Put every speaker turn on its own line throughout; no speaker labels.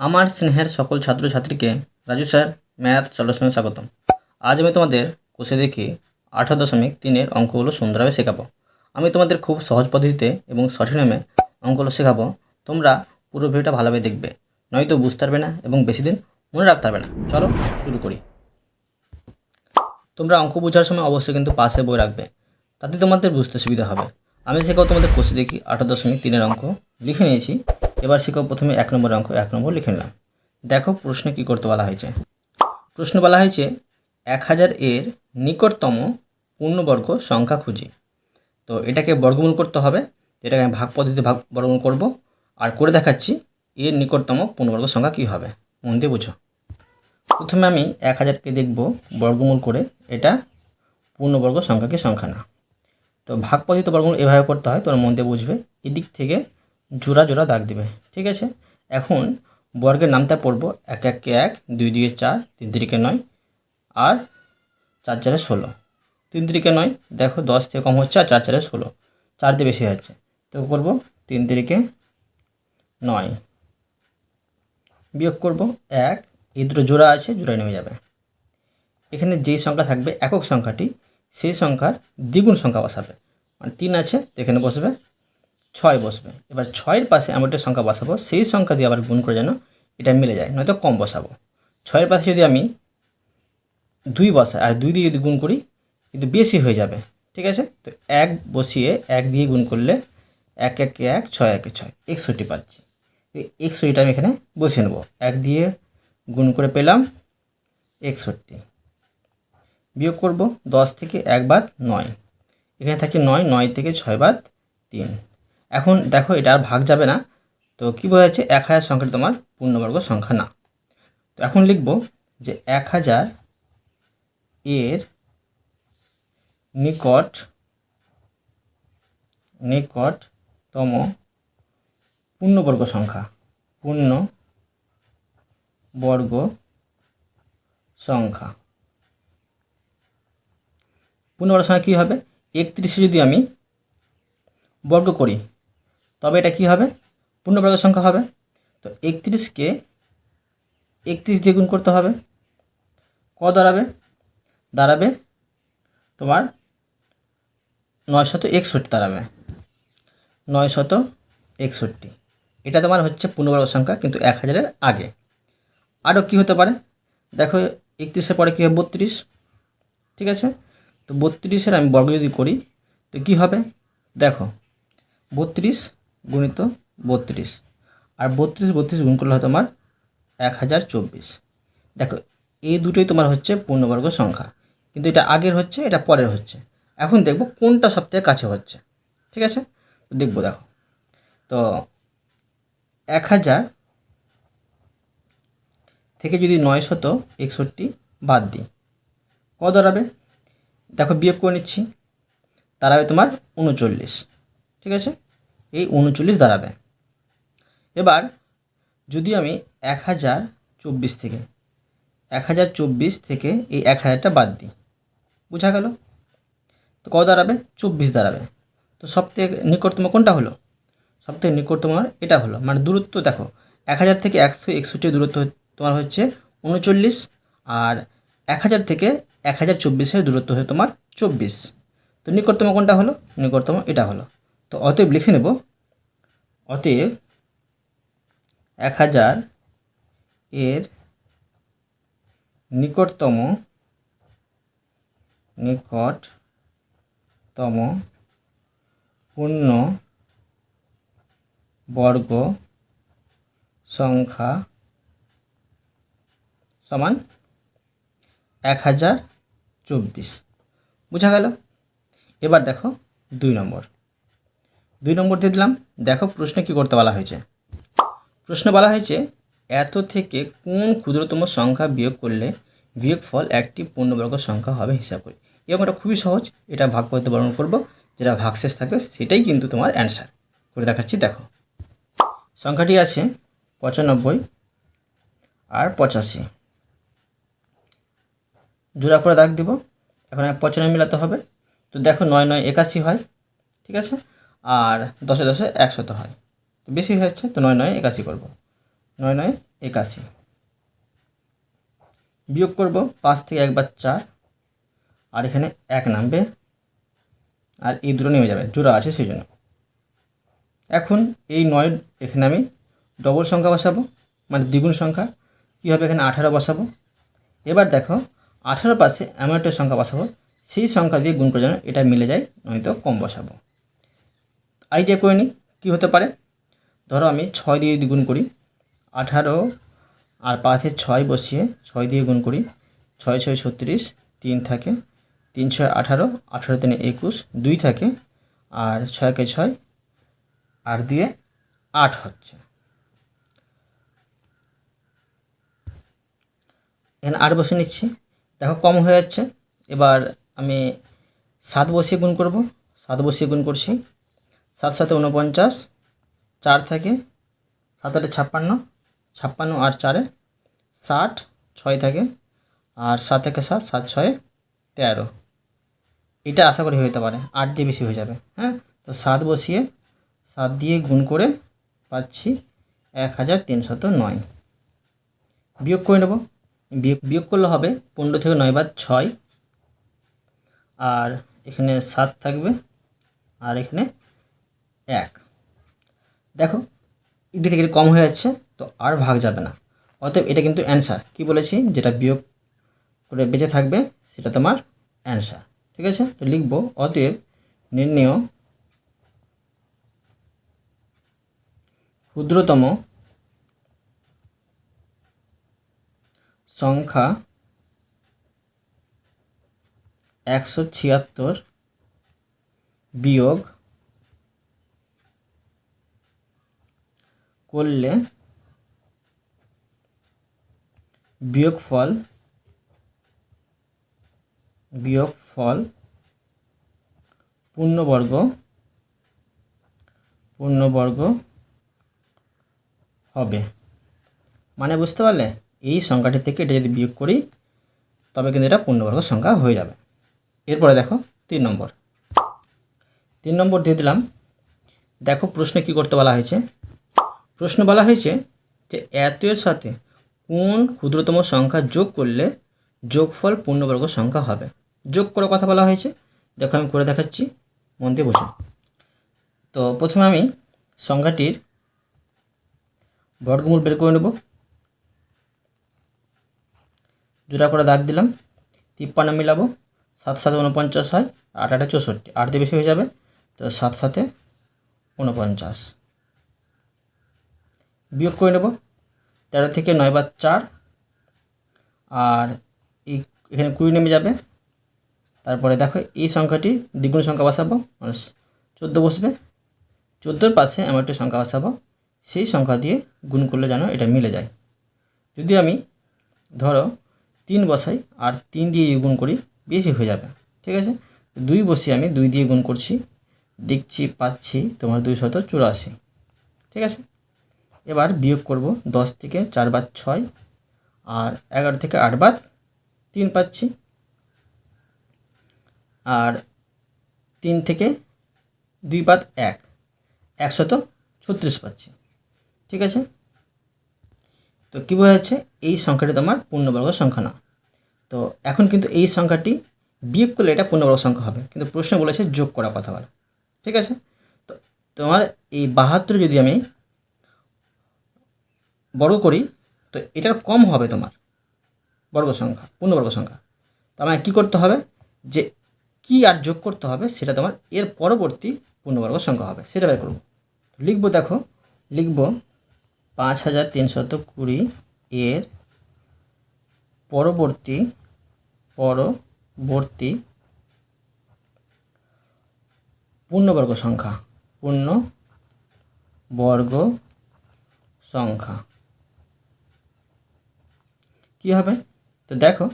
আমার স্নেহের সকল ছাত্রছাত্রীকে রাজু স্যার, ম্যাথ সলিউশনে স্বাগতম। আজ আমি তোমাদের কোষে দেখি আঠারো দশমিক তিনের অঙ্কগুলো সুন্দরভাবে শেখাবো। আমি তোমাদের খুব সহজ পদ্ধতিতে এবং সঠিক নামে অঙ্কগুলো শেখাবো। তোমরা পুরো ভিডিওটা ভালোভাবে দেখবে। নয়তো বুঝতে পারবে না এবং বেশি দিন মনে রাখতে পারবে না। চলো শুরু করি। তোমরা অঙ্ক বোঝার সময় অবশ্যই কিন্তু পাশে বই রাখবে। তাতে তোমাদের বুঝতে সুবিধা হবে। আমি শেখাও তোমাদের কোষে দেখি আঠারো দশমিক তিনের অঙ্ক। লিখে নিয়েছি। এবার শিখো প্রথমে এক নম্বরের অঙ্ক, এক নম্বর লিখে নিলাম। দেখো প্রশ্নে কী করতে বলা হয়েছে। প্রশ্ন বলা হয়েছে, এক হাজার এর নিকটতম পূর্ণবর্গ সংখ্যা খুঁজি। তো এটাকে বর্গমূল করতে হবে এটাকে আমি ভাগ পদ্ধতিতে ভাগ বর্গমূল করব। আর করে দেখাচ্ছি, এর নিকটতম পূর্ণবর্গ সংখ্যা কী হবে। মন দিয়ে বুঝো। প্রথমে আমি এক হাজারকে দেখব বর্গমূল করে, এটা পূর্ণবর্গ সংখ্যাকে সংখ্যা না। তো ভাগ পদ্ধতিতে বর্গমূল এভাবে করতে হয়, তোমরা মন দিয়ে বুঝবে। এদিক থেকে জোড়া জোড়া দাগ দিবে, ঠিক আছে? এখন বর্গের নামটা পড়ব, এক এককে এক, দুই দুইয়ে চার, তিন তিরিকে নয়, আর চার চারে ষোলো। তিন তিরিকে নয়, দেখো দশ থেকে কম হচ্ছে আর চার চারে ষোলো। চার দিয়ে বেশি হচ্ছে তো করব? তিন তিরিকে নয়। বিয়োগ করব এক, এই দুটো জোড়া আছে, জোড়ায় নেমে যাবে। এখানে যেই সংখ্যা থাকবে, একক সংখ্যাটি, সেই সংখ্যার দ্বিগুণ সংখ্যা বসাবে। মানে তিন আছে, তো এখানে বসবে ছয় বসবে। এবার ছয়ের পাশে আমি একটা সংখ্যা বসাবো, সেই সংখ্যা দিয়ে আবার গুণ করে যেন এটা মিলে যায়, নয়তো কম বসাবো। ছয়ের পাশে যদি আমি দুই বসাই, আর দুই দিয়ে যদি গুণ করি, কিন্তু বেশি হয়ে যাবে, ঠিক আছে? তো এক বসিয়ে এক দিয়ে গুণ করলে এক এক এক ছয় একে ছয়, একষট্টি পাচ্ছি। একষট্টিটা আমি এখানে বসিয়ে নেব। এক দিয়ে গুণ করে পেলাম একষট্টি। বিয়োগ করব দশ থেকে এক বাদ নয়। এখানে থাকছে নয় নয় থেকে ছয় বাদ তিন। এখন দেখো এটা আর ভাগ যাবে না। তো কী বোঝা যাচ্ছে এক হাজার সংখ্যাটি তোমার পূর্ণবর্গ সংখ্যা না। তো এখন লিখব যে এক হাজার এর নিকট, নিকটতম পূর্ণবর্গ সংখ্যা পূর্ণ বর্গ সংখ্যা। পূর্ণবর্গ সংখ্যা কী হবে? একত্রিশে যদি আমি বর্গ করি তবে এটা কী হবে? পূর্ণবর্গ সংখ্যা হবে। তো একত্রিশকে একত্রিশ দিয়ে গুণ করতে হবে। ক দাঁড়াবে? দাঁড়াবে তোমার নয় শত একষট্টি দাঁড়াবে। নয় শত একষট্টি। এটা তোমার হচ্ছে পূর্ণবর্গ সংখ্যা, কিন্তু এক হাজারের আগে। আরও কী হতে পারে? দেখো, একত্রিশের পরে কী হবে? বত্রিশ। ঠিক আছে? তো বত্রিশের আমি বর্গ যদি করি, তো কী হবে? দেখো, বত্রিশ গুণিত বত্রিশ। আর বত্রিশ বত্রিশ গুণ করলে হয় তোমার এক হাজার চব্বিশ। দেখো, এই দুটোই তোমার হচ্ছে পূর্ণবর্গ সংখ্যা। কিন্তু এটা আগের হচ্ছে, এটা পরের হচ্ছে। এখন দেখব কোনটা সবথেকে কাছে হচ্ছে। ঠিক আছে? দেখব, দেখো। তো এক হাজার থেকে যদি নয় শত একষট্টি বাদ দিই, ক দাঁড়াবে দেখো, বিয়োগ করে নিচ্ছি। দাঁড়াবে তোমার উনচল্লিশ। ঠিক আছে? এই উনচল্লিশ দাঁড়াবে। এবার যদি আমি এক হাজার চব্বিশ থেকে এক হাজার চব্বিশ থেকে এই এক হাজারটা বাদ দিই, বোঝা গেল? তো কত দাঁড়াবে? চব্বিশ দাঁড়াবে। তো সব থেকে নিকটতম কোনটা হলো? সব থেকে নিকটতম এটা হলো। মানে দূরত্ব দেখো এক হাজার থেকে একশো একষট্টি দূরত্ব তোমার হচ্ছে উনচল্লিশ আর এক হাজার থেকে এক হাজার চব্বিশের দূরত্ব হচ্ছে তোমার চব্বিশ। তো নিকটতম কোনটা হলো? নিকটতম এটা হলো। তো অতএব লিখে নেব, অতএব এক হাজার এর নিকটতম নিকটতম পূর্ণ বর্গ সংখ্যা সমান এক হাজার চব্বিশ। বোঝা গেল? এবার দেখো দুই নম্বর। দুই নম্বর দিয়ে দিলাম, দেখো প্রশ্নে কী করতে বলা হয়েছে। প্রশ্ন বলা হয়েছে, এত থেকে কোন ক্ষুদ্রতম সংখ্যা বিয়োগ করলে বিয়োগফল একটি পূর্ণবর্গ সংখ্যা হবে হিসাব করি। এবং এটা খুবই সহজ এটা ভাগ করতে বর্ণন করব, যেটা ভাগশেষ থাকবে সেটাই কিন্তু তোমার অ্যান্সার করে দেখাচ্ছি, দেখো। সংখ্যাটি আছে পঁচানব্বই আর পঁচাশি। জোড়া করে দাগ দিব, এখন পঁচানব্বই মিলাতে হবে। তো দেখো নয় নয় একাশি হয়, ঠিক আছে? আর দশে দশে একশত হয়। তো বেশি হয়েছে, তো নয় নয় একাশি করব। নয় নয় একাশি। বিয়োগ করব পাঁচ থেকে একবার চার, আর এখানে এক নামবে, আর এই দুটো নেমে যাবে, জোড়া আছে সেই জন্য। এখন এই নয় এখানে আমি ডবল সংখ্যা বসাবো মানে দ্বিগুণ সংখ্যা কী হবে এখানে আঠারো বসাবো? এবার দেখো আঠারো পাশে এমন একটা সংখ্যা বসাবো, সেই সংখ্যা দিয়ে গুণ করে যেন এটা মিলে যায়, নয়তো কম বসাবো। আইডিয়া করে নিই, কী হতে পারে? ধরো আমি ছয় দিয়ে দ্বিগুণ করি, আঠারো আর পাশে ছয় বসিয়ে ছয় দিয়ে গুণ করি, ছয় ছয় ছত্রিশ, তিন থাকে, তিন ছয় আঠারো আঠারো তিনে একুশ, দুই থাকে, আর ছয়কে ছয়, আর দিয়ে আট হচ্ছে। এখানে আট বসে নিচ্ছি। দেখো কম হয়ে যাচ্ছে, এবার আমি সাত বসিয়ে গুণ করব, সাত বসিয়ে গুণ করছি। সাত সাথে উনপঞ্চাশ চার থাকে সাত আটে ছাপ্পান্ন ছাপ্পান্ন আর চারে ষাট, ছয় থাকে আর সাত থেকে সাত সাত ছয়ে, তেরো। এটা আশা করি হতে পারে, আট দিয়ে বেশি হয়ে যাবে হ্যাঁ? তো সাত বসিয়ে সাত দিয়ে গুণ করে পাচ্ছি এক হাজার তিনশত নয়। বিয়োগ করে নেব। বিয়োগ বিয়োগ করলে হবে পনেরো থেকে নয় বার ছয়, আর এখানে সাত থাকবে, আর এখানে এক। দেখো, এটি থেকে কম হয়ে যাচ্ছে, তো আর ভাগ যাবে না। অতএব এটা কিন্তু অ্যান্সার কি বলেছি? যেটা বিয়োগ করে বেঁচে থাকবে, সেটা তোমার অ্যান্সার ঠিক আছে? তো লিখব, অতএব নির্ণেয় ক্ষুদ্রতম সংখ্যা একশো ছিয়াত্তর বিয়োগ করলে বিয়োগফল বিয়োগফল পূর্ণবর্গ পূর্ণবর্গ হবে। মানে বুঝতে পারলে? এই সংখ্যাটি থেকে এটা যদি বিয়োগ করি, তবে কিন্তু এটা পূর্ণবর্গ সংখ্যা হয়ে যাবে। এরপরে দেখো, তিন নম্বর। তিন নম্বর দিয়ে দিলাম। দেখো প্রশ্নে কী করতে বলা হয়েছে? প্রশ্ন বলা হয়েছে যে এতের সাথে কোন ক্ষুদ্রতম সংখ্যা যোগ করলে যোগফল পূর্ণবর্গ সংখ্যা হবে? যোগ করে কথা বলা হয়েছে। দেখো আমি করে দেখাচ্ছি। মন দিয়ে বোঝো। তো প্রথমে আমি সংখ্যাটির বর্গমূল বের করে নেব। জোড়া করে দাগ দিলাম। তিপ্পান্ন মিলাবো। সাত সাথে উনপঞ্চাশ হয়। আট আটে চৌষট্টি। আট দিয়ে বেশি হয়ে যাবে। তো সাত সাথে উনপঞ্চাশ বিয়োগ করে নেব। তেরো থেকে নয় বার চার। আর এই এখানে কুড়ি নেমে যাবে। তারপরে দেখো এই সংখ্যাটি দ্বিগুণ সংখ্যা বসাবো মানে চোদ্দ বসবে। চোদ্দোর পাশে এমন একটা সংখ্যা বসাবো, সেই সংখ্যা দিয়ে গুণ করলে যেন এটা মিলে যায়। যদি আমি ধরো তিন বসাই আর তিন দিয়ে গুণ করি, বেশি হয়ে যাবে, ঠিক আছে? দুই বসিয়ে আমি দুই দিয়ে গুণ করছি, দেখছি, পাচ্ছি তোমার দুই শত চুরাশি, ঠিক আছে? এবার বিয়োগ করব দশ থেকে চার বার ছয়, আর এগারো থেকে আট বার তিন পাচ্ছি। আর তিন থেকে দুই বাদ এক একশত ছত্রিশ পাচ্ছি। ঠিক আছে? তো কী বোঝা যাচ্ছে এই সংখ্যাটি তোমার পূর্ণবর্গ সংখ্যা না। তো এখন কিন্তু এই সংখ্যাটি বিয়োগ করলে এটা পূর্ণবর্গ সংখ্যা হবে। কিন্তু প্রশ্ন বলেছে যোগ করা কথা বলা। ঠিক আছে? তো তোমার এই বাহাত্তর যদি আমি বর্গ করি, তো এটার কম হবে তোমার বর্গ সংখ্যা, পূর্ণবর্গ সংখ্যা। তো আমায় কী করতে হবে? যে কি আর যোগ করতে হবে সেটা তোমার এর পরবর্তী পূর্ণবর্গ সংখ্যা হবে, সেটা বের করব। লিখব দেখো, লিখব পাঁচ হাজার তিনশত কুড়ি এর পরবর্তী পরবর্তী পূর্ণবর্গ সংখ্যা পূর্ণ বর্গ সংখ্যা। কী হবে? তো দেখো,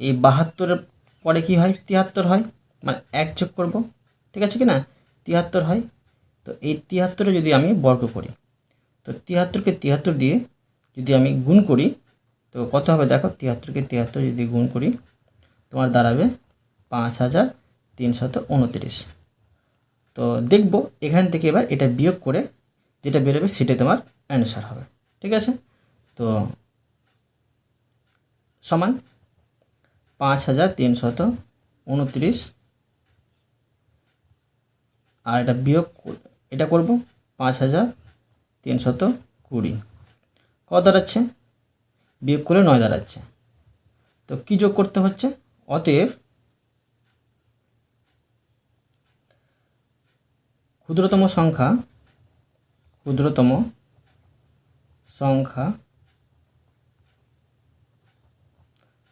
এই বাহাত্তরের পরে কি হয়? তিয়াত্তর হয় মানে এক যোগ করব, ঠিক আছে কি না? তিয়াত্তর হয়, তো এই তিয়াত্তরে যদি আমি বর্গ করি, তো তিয়াত্তরকে তিয়াত্তর দিয়ে যদি আমি গুণ করি, তো কত হবে দেখো? তিয়াত্তরকে তিয়াত্তর যদি গুণ করি, তোমার দাঁড়াবে পাঁচ হাজার তিনশত উনত্রিশ। তো দেখব এখান থেকে এবার এটা বিয়োগ করে যেটা বেরোবে সেটাই তোমার অ্যান্সার হবে, ঠিক আছে? তো সমান পাঁচ হাজার তিনশত উনত্রিশ। আর এটা বিয়োগ কর- এটা করব পাঁচ হাজার তিনশত কুড়ি। কত দাঁড়াচ্ছে? বিয়োগ করলে নয় দাঁড়াচ্ছে। তো কী যোগ করতে হচ্ছে? অতএব ক্ষুদ্রতম সংখ্যা ক্ষুদ্রতম সংখ্যা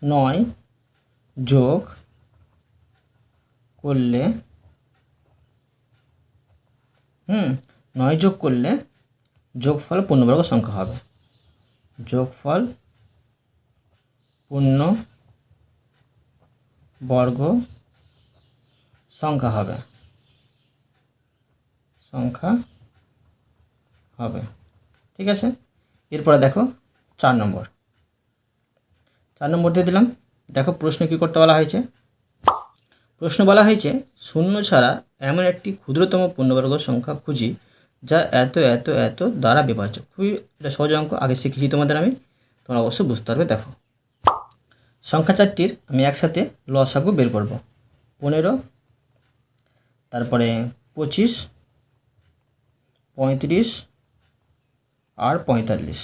নয় যোগ করলে, হুম, নয় যোগ করলে যোগফল পূর্ণবর্গ সংখ্যা হবে। যোগফল পূর্ণ বর্গ সংখ্যা হবে। সংখ্যা হবে। ঠিক আছে? এরপরে দেখো চার নম্বর। চার নম্বর দিয়ে দিলাম। দেখো প্রশ্ন কী করতে বলা হয়েছে? প্রশ্ন বলা হয়েছে, শূন্য ছাড়া এমন একটি ক্ষুদ্রতম পূর্ণবর্গ সংখ্যা খুঁজি যা এত এত এত দ্বারা বিভাজ্য। খুবই এটা সহজ অঙ্ক, আগে শিখেছি তোমাদের আমি। তোমরা অবশ্যই বুঝতে পারবে, দেখো। সংখ্যা চারটির আমি একসাথে লসাগু বের করব। পনেরো, তারপরে পঁচিশ, পঁয়ত্রিশ আর পঁয়তাল্লিশ।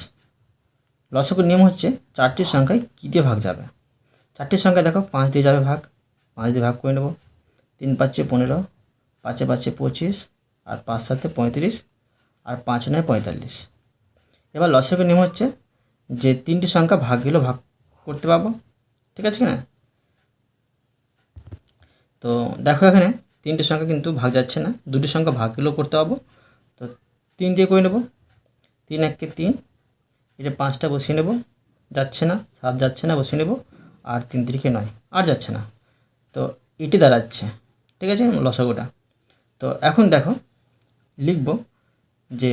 লসাগুর নিয়ম হচ্ছে চারটি সংখ্যায় কী দিয়ে ভাগ যাবে? চারটি সংখ্যা দেখো পাঁচ দিয়ে যাবে ভাগ, পাঁচ দিয়ে ভাগ করে নেব। তিন পাঁচে পনেরো, পাঁচে পাঁচে পঁচিশ, আর পাঁচ সাতে পঁয়ত্রিশ, আর পাঁচ নয় পঁয়তাল্লিশ। এবার লসাগুর নিয়ম হচ্ছে যে তিনটি সংখ্যা ভাগ গেলেও ভাগ করতে পারব। ঠিক আছে কি না? তো দেখো এখানে তিনটি সংখ্যা কিন্তু ভাগ যাচ্ছে না, দুটি সংখ্যা ভাগ গেলেও করতে পারব। তো তিন দিয়ে করে নেব। তিন এককে তিন এটা পাঁচটা বসিয়ে নেব, যাচ্ছে না, সাত যাচ্ছে না, বসিয়ে নেব, আর তিন তিরিকে নয়, আর যাচ্ছে না। তো এটি দাঁড়াচ্ছে, ঠিক আছে, লসাগুটা। তো এখন দেখো, লিখব যে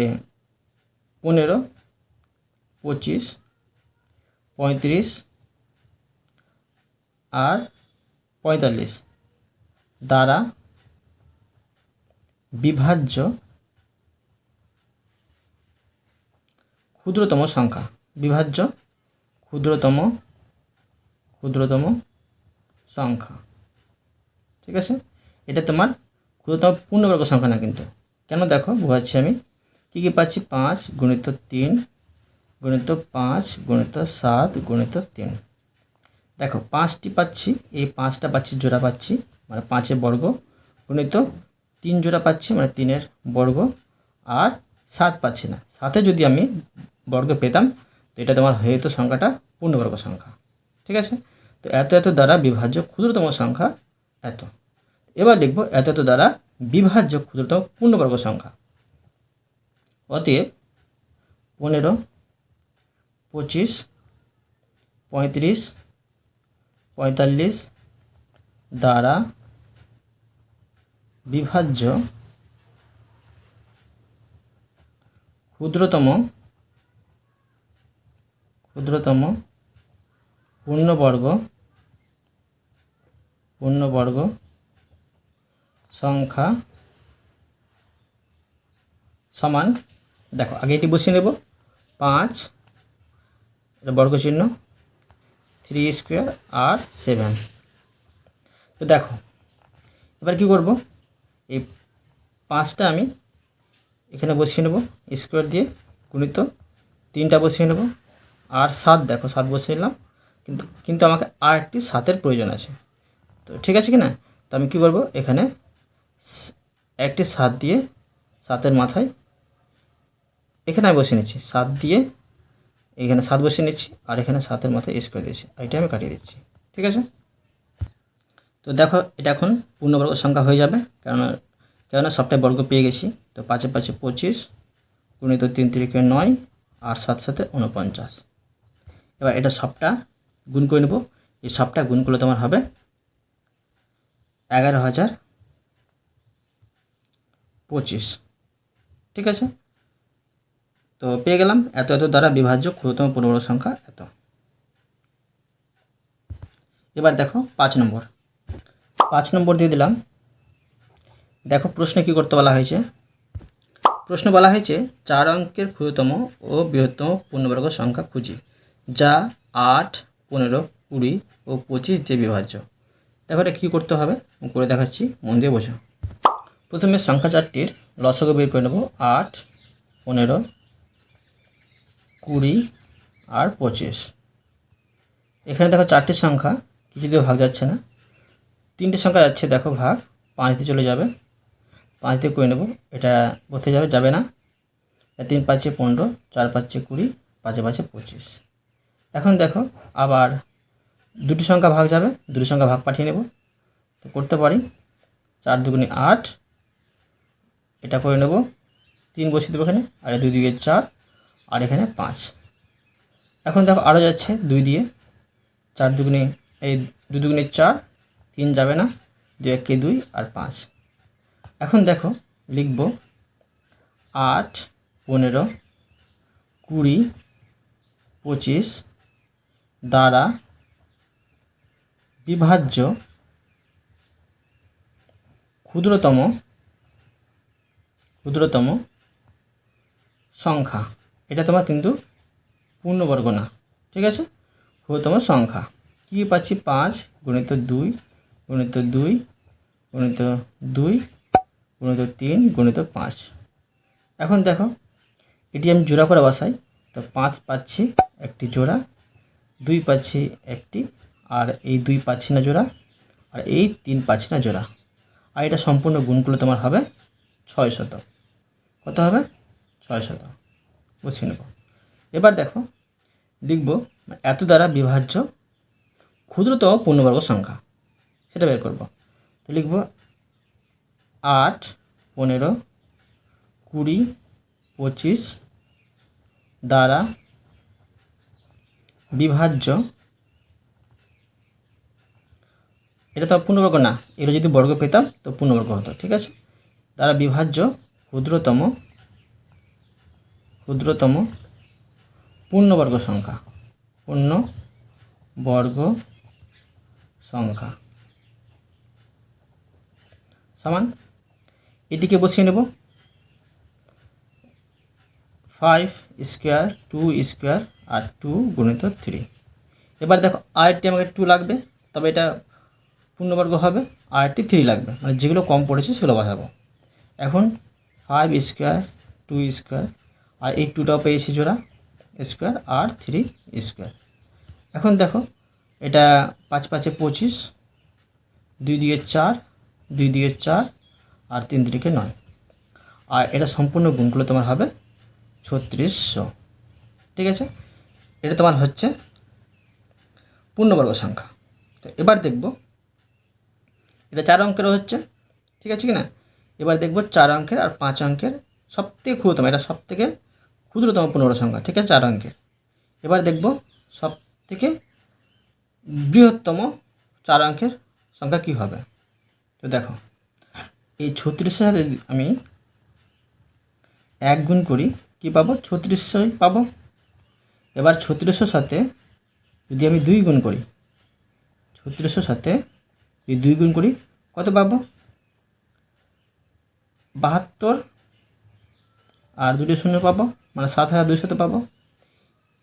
পনেরো, পঁচিশ, পঁয়ত্রিশ, আর পঁয়তাল্লিশ। দ্বারা বিভাজ্য ক্ষুদ্রতম সংখ্যা। বিভাজ্য ক্ষুদ্রতম ক্ষুদ্রতম সংখ্যা। ঠিক আছে? এটা তোমার ক্ষুদ্রতম পূর্ণবর্গ সংখ্যা না কিন্তু। কেন দেখো? বোঝাচ্ছি আমি। কী কী পাচ্ছি? পাঁচ গুণিত তিন, গুণিত পাঁচ, গুণিত সাত, গুণিত তিন। দেখো, পাঁচটি পাচ্ছি, এই পাঁচটা পাচ্ছি, জোড়া পাচ্ছি মানে পাঁচের বর্গ। গুণিত তিন জোড়া পাচ্ছি মানে তিনের বর্গ। আর সাত পাচ্ছি না। সাথে যদি আমি বর্গ পেতাম, তো এটা তোমার হয়ে যেত সংখ্যাটা পূর্ণবর্গ সংখ্যা। ঠিক আছে? তো এত এত দ্বারা বিভাজ্য ক্ষুদ্রতম সংখ্যা এত। এবার লিখব এত এত দ্বারা বিভাজ্য ক্ষুদ্রতম পূর্ণবর্গ সংখ্যা। অতএব পনেরো, পঁচিশ, পঁয়ত্রিশ, পঁয়তাল্লিশ দ্বারা বিভাজ্য ক্ষুদ্রতম ক্ষুদ্রতম, পূর্ণবর্গ পূর্ণবর্গ সংখ্যা সমান, দেখো, আগে এটি বসিয়ে নেব, পাঁচ, এটা বর্গ চিহ্ন থ্রি স্কোয়ার আর সেভেন তো দেখো, এবার কি করব? এই পাঁচটা আমি এখানে বসিয়ে নেব স্কোয়ার দিয়ে গুণিত তিনটা বসিয়ে নেব, আর সাত দেখো, সাত বসিয়ে নিলাম, কিন্তু কিন্তু আমাকে আর একটি সাতের প্রয়োজন আছে। তো ঠিক আছে কি না তো আমি কী করব? এখানে একটি সাত দিয়ে সাতের মাথায় এখানে আমি বসিয়ে নিচ্ছি, সাত দিয়ে এখানে সাত বসিয়ে নিচ্ছি, আর এখানে সাতের মাথায় এস করে দিয়েছি এইটা আমি কাটিয়ে দিচ্ছি। ঠিক আছে? তো দেখো, এটা এখন পূর্ণবর্গ সংখ্যা হয়ে যাবে, কেননা কেননা সবটাই বর্গ পেয়ে গেছি। তো পাঁচে পাঁচে পঁচিশ, গুণিত তিন তিরিকে নয়, আর সাত সাথে উনপঞ্চাশ এবার এটা সবটা গুণ করে নেব। এই সবটা গুণ করলে তোমার হবে এগারো হাজার পঁচিশ। ঠিক আছে? তো পেয়ে গেলাম। এত এত দ্বারা বিভাজ্য ক্ষুদ্রতম পূর্ণবর্গ সংখ্যা এত। এবার দেখো পাঁচ নম্বর। পাঁচ নম্বর দিয়ে দিলাম। দেখো প্রশ্নে কী করতে বলা হয়েছে? প্রশ্ন বলা হয়েছে, চার অঙ্কের ক্ষুদ্রতম ও বৃহত্তম পূর্ণবর্গ সংখ্যা খুঁজি, যা আট, পনেরো, কুড়ি ও পঁচিশ দিয়ে বিভাজ্য। দেখো এটা কী করতে হবে? করে দেখাচ্ছি, মন দিয়ে বোঝো। প্রথমে সংখ্যা চারটির লসগো বের করে নেব, আট, পনেরো, কুড়ি আর পঁচিশ। এখানে দেখো চারটি সংখ্যা, কিছু দিয়ে ভাগ যাচ্ছে না। তিনটে সংখ্যা যাচ্ছে, দেখো ভাগ, পাঁচ দিয়ে চলে যাবে। পাঁচ দিয়ে করে নেব, এটা বসে যাবে যাবে না। তিন পাঁচে পনেরো, চার পাঁচে কুড়ি, পাঁচে পাঁচে পঁচিশ। এখন দেখো, আবার দুটি সংখ্যা ভাগ যাবে, দুটি সংখ্যা ভাগ পাঠিয়ে নেব। তো করতে পারি, চার দুগুণে আট, এটা করে নেব, তিন বসিয়ে দেবো এখানে, আর দুই দিকে চার, আর এখানে পাঁচ। এখন দেখো আরও যাচ্ছে দুই দিয়ে, চার দুগুণে, এই দু দুগুণে চার, তিন যাবে না, দুই একে দুই, আর পাঁচ। এখন দেখো, লিখব আট, পনেরো, কুড়ি, পঁচিশ দ্বারা বিভাজ্য, ক্ষুদ্রতম ক্ষুদ্রতম সংখ্যা। এটা তোমার কিন্তু পূর্ণবর্গ না ঠিক আছে? ক্ষুদ্রতম সংখ্যা। কী পাচ্ছি? পাঁচ, গুণিত দুই গুণিত দুই গুণিত দুই গুণিত তিন, গুণিত পাঁচ। এখন দেখো, এটি আমি জোড়া করে বসাই, তো পাঁচ পাচ্ছি একটি জোড়া, দুই পাচ্ছি একটি, আর এই দুই পাচ্ছি না জোড়া, আর এই তিন পাচ্ছি না জোড়া। আর এটা সম্পূর্ণ গুণগুলো তোমার হবে ছয় শত কত হবে? ছয় শত বসিয়ে নেব। এবার দেখো, লিখব এত দ্বারা বিভাজ্য ক্ষুদ্রতম পূর্ণবর্গ সংখ্যা। সেটা বের করব। তো লিখব আট, পনেরো, কুড়ি, পঁচিশ দ্বারা বিভাজ্য। এটা তো পূর্ণবর্গ না এটা যদি বর্গ পেতাম তো পূর্ণবর্গ হতো, ঠিক আছে? দ্বারা বিভাজ্য ক্ষুদ্রতম ক্ষুদ্রতম পূর্ণবর্গ সংখ্যা পূর্ণ বর্গ সংখ্যা। সমান? এটিকে বসিয়ে নেব। ফাইভ স্কোয়ার টু স্কোয়ার আর টু গুণিত থ্রি এবার দেখো আরেকটি আমাকে টু লাগবে, তবে এটা পূর্ণবর্গ হবে আরেকটি থ্রি লাগবে। মানে যেগুলো কম পড়েছে সেগুলো বসাবো। এখন ফাইভ স্কোয়ার টু স্কোয়ার আর এই টুটাও পেয়েছি জোড়া স্কোয়ার আর থ্রি স্কোয়ার এখন দেখো, এটা পাঁচ পাঁচে পঁচিশ, দুই দিয়ে চার, দুই দিয়ে চার আর তিন দিকে নয়। আর এটা সম্পূর্ণ গুণগুলো তোমার হবে ছত্রিশশো। ঠিক আছে? এটা তোমার হচ্ছে পূর্ণবর্গ সংখ্যা। তো এবার দেখব, এটা চার অঙ্কেরও হচ্ছে, ঠিক আছে কি না এবার দেখব চার অঙ্কের আর পাঁচ অঙ্কের সবথেকে ক্ষুদ্রতম, এটা সব থেকে ক্ষুদ্রতম পূর্ণবর্গ সংখ্যা, ঠিক আছে? চার অঙ্কের। এবার দেখব সব থেকে বৃহত্তম চার অঙ্কের সংখ্যা কী হবে। তো দেখো এই ছত্রিশের সাথে আমি এক গুণ করি, কী পাবো? ছত্রিশশোই পাবো। এবার ছত্রিশশোর সাথে যদি আমি দুই গুণ করি ছত্রিশশোর সাথে যদি দুই গুণ করি, কত পাবো? বাহাত্তর আর দুটি শূন্য পাবো মানে সাত হাজার দুইশোতে পাবো।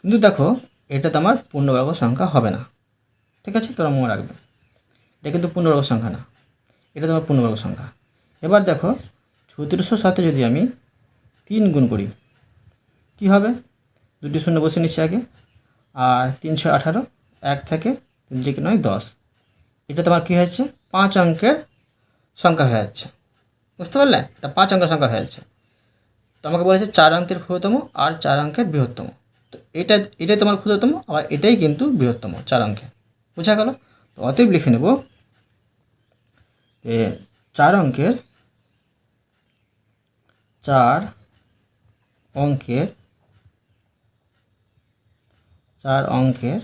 কিন্তু দেখো, এটা তো আমার পূর্ণবর্গ সংখ্যা হবে না। ঠিক আছে? তোরা মনে রাখবে। এটা কিন্তু পূর্ণবর্গ সংখ্যা না। এটা তোমার পূর্ণবর্গ সংখ্যা। এবার দেখো ছত্রিশশোর সাথে যদি আমি তিন গুণ করি, কি হবে? দুটি শূন্য বসে নিচ্ছি আগে। আর তিনশো আঠারো, এক থেকে তিন থেকে নয়, দশ। এটা তোমার কী হয়েছে? পাঁচ অঙ্কের সংখ্যা হয়ে যাচ্ছে। বুঝতে পারলে? এটা পাঁচ অঙ্কের সংখ্যা হয়ে যাচ্ছে। তো আমাকে বলেছে চার অঙ্কের ক্ষুদ্রতম আর চার অঙ্কের বৃহত্তম। তো এটা এটাই তোমার ক্ষুদ্রতম, আবার এটাই কিন্তু বৃহত্তম চার অঙ্কের বোঝা গেল? তো অতএব লিখে নেব চার অঙ্কের চার অঙ্কের চার অঙ্কের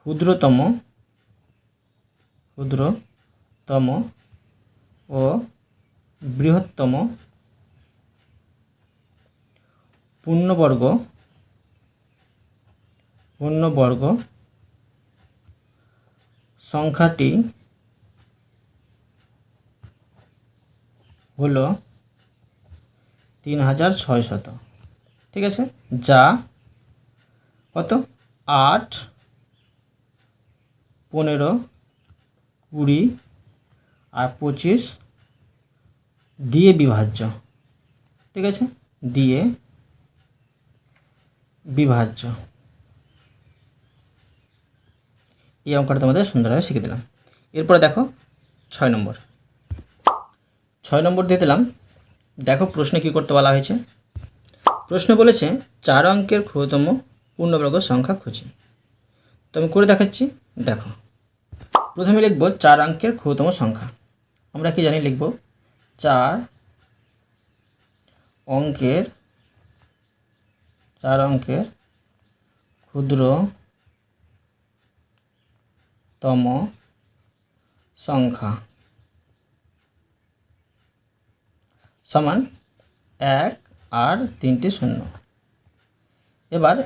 ক্ষুদ্রতম ক্ষুদ্রতম ও বৃহত্তম পূর্ণবর্গ পূর্ণবর্গ সংখ্যাটি হলো তিন হাজার ছয় শত ঠিক আছে? যা কত? আট, পনেরো, কুড়ি আর পঁচিশ দিয়ে বিভাজ্য। ঠিক আছে? দিয়ে বিভাজ্য। এই অঙ্কটা তোমাদের সুন্দরভাবে শিখে দিলাম। এরপরে দেখো ছয় নম্বর। ছয় নম্বর দিয়ে দিলাম দেখো প্রশ্নে কী করতে বলা হয়েছে? প্রশ্ন বলেছে, চার অঙ্কের ক্ষুদ্রতম পূর্ণবর্গ সংখ্যা খুঁজি। তো আমি করে দেখাচ্ছি, দেখো। প্রথমে লিখব চার অঙ্কের ক্ষুদ্রতম সংখ্যা। আমরা কি জানি লিখব? চার অঙ্কের চার অঙ্কের ক্ষুদ্রতম সংখ্যা। সমান এক আর তিনটি শূন্য। এবার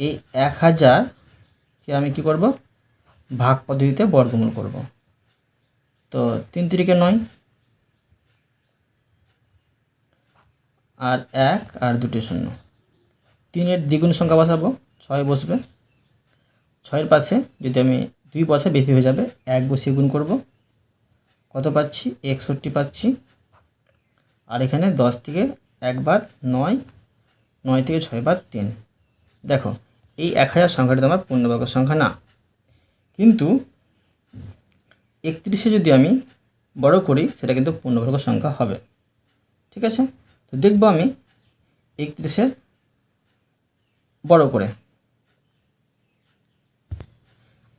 এই এক হাজারকে আমি কি করব? ভাগ পদ্ধতিতে বর্গমূল করব। তো তিন তিরিকে নয় আর এক আর দুটি শূন্য। তিনের দ্বিগুণ সংখ্যা বসাবো, ছয় বসবে। ছয়ের পাশে যদি আমি দুই পয়সা বেশি হয়ে যাবে, এক বসিয়ে গুণ করব। কত পাচ্ছি? একষট্টি পাচ্ছি। আর এখানে দশ থেকে একবার নয় নয় থেকে ছয় বার তিন। দেখো, এই এক হাজার সংখ্যাটি তোমার পূর্ণবর্গ সংখ্যা না। কিন্তু একত্রিশে যদি আমি বড় করি, সেটা কিন্তু পূর্ণবর্গ সংখ্যা হবে। ঠিক আছে? তো দেখব আমি একত্রিশের বড় করে।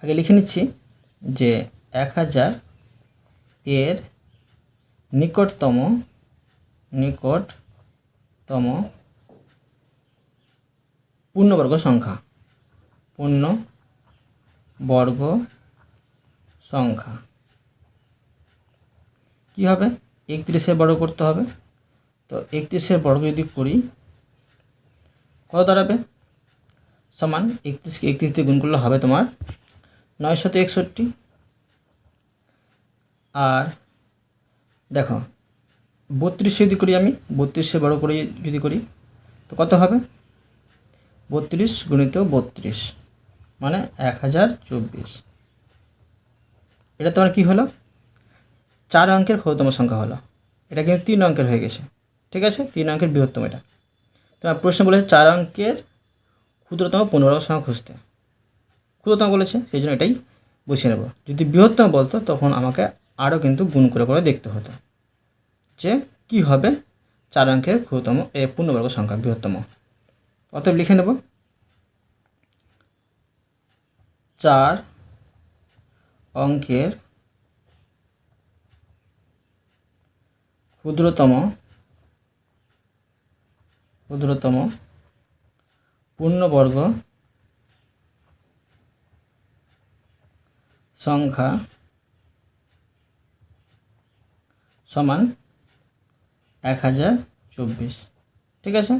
আগে লিখে নিচ্ছি যে এক হাজার এর নিকটতম নিকটতম পূর্ণবর্গ সংখ্যা। পূর্ণ বর্গ সংখ্যা। কী হবে? একত্রিশের বড় করতে হবে। তো একত্রিশের বর্গ যদি করি, কত দাঁড়াবে? সমান একত্রিশকে একত্রিশ দিয়ে গুণ করলে হবে তোমার নয়শত একষট্টি। আর দেখো বত্রিশে যদি করি আমি, বত্রিশে বড় করে যদি করি, তো কত হবে? বত্রিশ গুণিত বত্রিশ মানে এক হাজার চব্বিশ। এটা তোমার কী হলো? চার অঙ্কের ক্ষুদ্রতম সংখ্যা হলো। এটা কিন্তু তিন অঙ্কের হয়ে গেছে। ঠিক আছে? তিন অঙ্কের বৃহত্তম এটা। তোমার প্রশ্ন বলেছে চার অঙ্কের ক্ষুদ্রতম পনেরো সংখ্যা খুঁজতে। ক্ষুদ্রতম বলেছে, সেই জন্য এটাই বসিয়ে নেব। যদি বৃহত্তম বলতো, তখন আমাকে আরও কিন্তু গুণ করে করে দেখতে হতো। যে কি হবে? চার অঙ্কের ক্ষুদ্রতম এ পূর্ণবর্গ সংখ্যা বৃহত্তম। অতএব লিখে নেব। চার অঙ্কের ক্ষুদ্রতম ক্ষুদ্রতম পূর্ণবর্গ সংখ্যা সমান এক হাজার চব্বিশ। ঠিক আছে?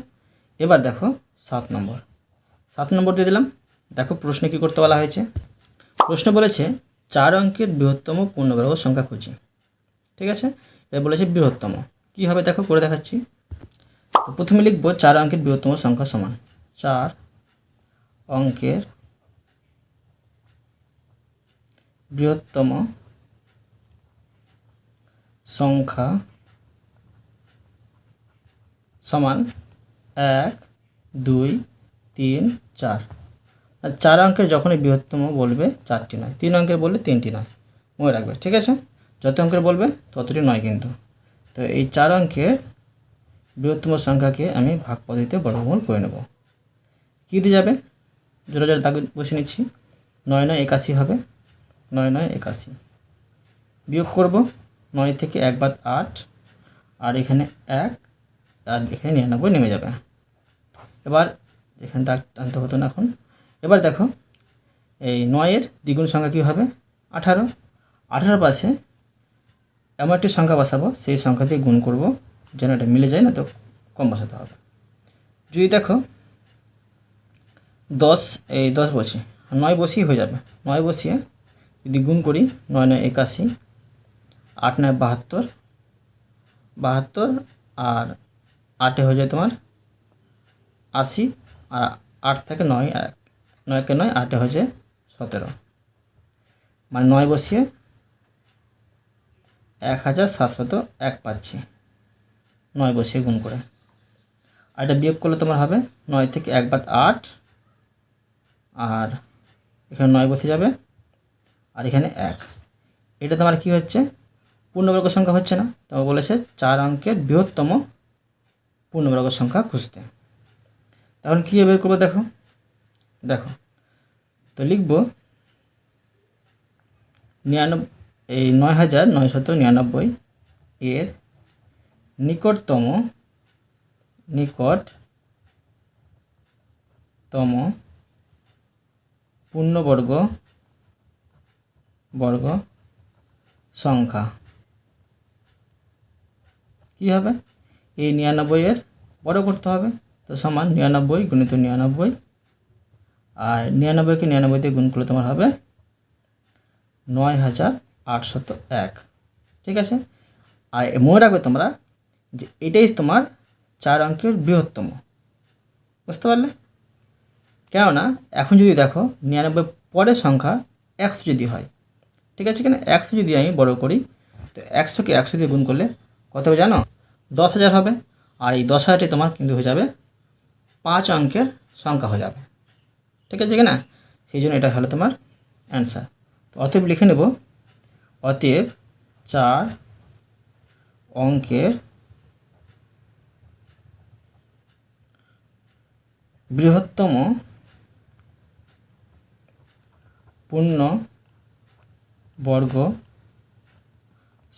এবার দেখো সাত নম্বর। সাত নম্বর দিয়ে দিলাম। দেখো প্রশ্নে কী করতে বলা হয়েছে? প্রশ্ন বলেছে, চার অঙ্কের বৃহত্তম পূর্ণবর্গ সংখ্যা খুঁজি। ঠিক আছে? এবার বলেছে বৃহত্তম। কী হবে দেখো, করে দেখাচ্ছি। তো প্রথমে লিখব, চার অঙ্কের বৃহত্তম সংখ্যা সমান। চার অঙ্কের বৃহত্তম সংখ্যা সমান এক, দুই, তিন, চার। আর চার অঙ্কের যখনই বৃহত্তম বলবে, চারটি নয়। তিন অঙ্কের বললে তিনটি নয়। মনে রাখবে, ঠিক আছে? যত অঙ্কের বলবে, ততটি নয় কিন্তু। তো এই চার অঙ্কের বৃহত্তম সংখ্যাকে আমি ভাগ পদ্ধতিতে বর্গমূল করে নেব। কী দিয়ে যাবে? জোড়া জোড়া দাগ বসে নিচ্ছি। নয় নয় একাশি হবে। নয় নয় একাশি। বিয়োগ করব। নয় থেকে এক বাদ আট। আর এখানে এক আর এখানে নিরানব্বই নেমে যাবে। এবার এখানে দাগ টানতে হতো না এখন। এবার দেখো, এই নয়ের দ্বিগুণ সংখ্যা কী হবে? আঠারো। আঠারো পাশে এমন একটি সংখ্যা বসাবো, সেই সংখ্যা দিয়ে গুণ করব, যেন এটা মিলে যায়, না তো কম বসাতে হবে। যদি দেখো, দশ, এই দশ বলছি নয় বসিয়ে হয়ে যাবে। নয় বসিয়ে যদি গুণ করি, নয় নয় একাশি, আট নয় বাহাত্তর বাহাত্তর আর আটে হয়ে যায় তোমার আশি, আর আট থেকে নয় নয়কে নয়, আটে হয়ে যায় সতেরো। মানে নয় বসিয়ে এক হাজার সাতশত এক পাচ্ছি। নয় বসিয়ে গুণ করে। আর এটা বিয়োগ করলে তোমার হবে নয় থেকে এক বাদ আট, আর এখানে নয় বসে যাবে, আর এখানে এক। এটা তোমার কি হচ্ছে? পূর্ণবর্গ সংখ্যা হচ্ছে না। তোমার বলেছে চার অঙ্কের বৃহত্তম পূর্ণবর্গ সংখ্যা খুঁজতে। তখন কী বের করব দেখো? দেখো, তো লিখব নিরানব্বই এই নয় হাজার নয়শত নিরানব্বই এর নিকটতম নিকটতম পূর্ণবর্গ বর্গ সংখ্যা। কী হবে? এই নিরানব্বইয়ের বড় করতে হবে, তো সমান নিরানব্বই গুণিত নিরানব্বই। আর নিরানব্বইকে নিরানব্বই দিয়ে গুণ করলে তোমার হবে নয় হাজার আটশত এক। ঠিক আছে? আর মনে রাখবে তোমরা যে এটাই তোমার চার অঙ্কের বৃহত্তম। বুঝতে পারলে? কেননা এখন যদি দেখো নিরানব্বই পরের সংখ্যা একশো যদি হয়, ঠিক আছে কিনা? একশো যদি আমি বড় করি, তো একশোকে একশো দিয়ে গুণ করলে কত হবে জানো? দশ হাজার হবে। আর এই দশ হাজারটি তোমার কিন্তু হয়ে যাবে পাঁচ অঙ্কের সংখ্যা হয়ে যাবে। ঠিক আছে কিনা সেই জন্য এটা হলো তোমার অ্যান্সার তো অতএব লিখে নেব, অতএব চার অঙ্কের বৃহত্তম পূর্ণ বর্গ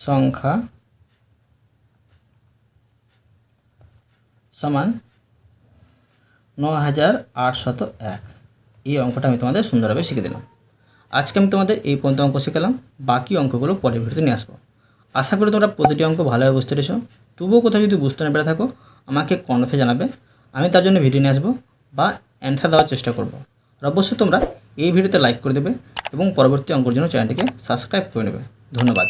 সংখ্যা সমান ন হাজার আটশত এক। এই অঙ্কটা আমি তোমাদের সুন্দরভাবে শিখে দিলাম। আজকে আমি তোমাদের এই পর্যন্ত অঙ্ক শিখালাম। বাকি অঙ্কগুলো পরের ভিডিওতে নিয়ে আসব। আশা করি তোমরা প্রতিটি অঙ্ক ভালোভাবে বুঝতে পেরেছ। তবুও কোথাও যদি বুঝতে না পেরে থাকো, আমাকে কমেন্টে জানাবে। আমি তার জন্য ভিডিও নিয়ে আসব বা অ্যান্সার দেওয়ার চেষ্টা করব। আর অবশ্যই তোমরা এই ভিডিওতে লাইক করে দেবে এবং পরবর্তী অঙ্কের জন্য চ্যানেলটিকে সাবস্ক্রাইব করে নেবে। ধন্যবাদ।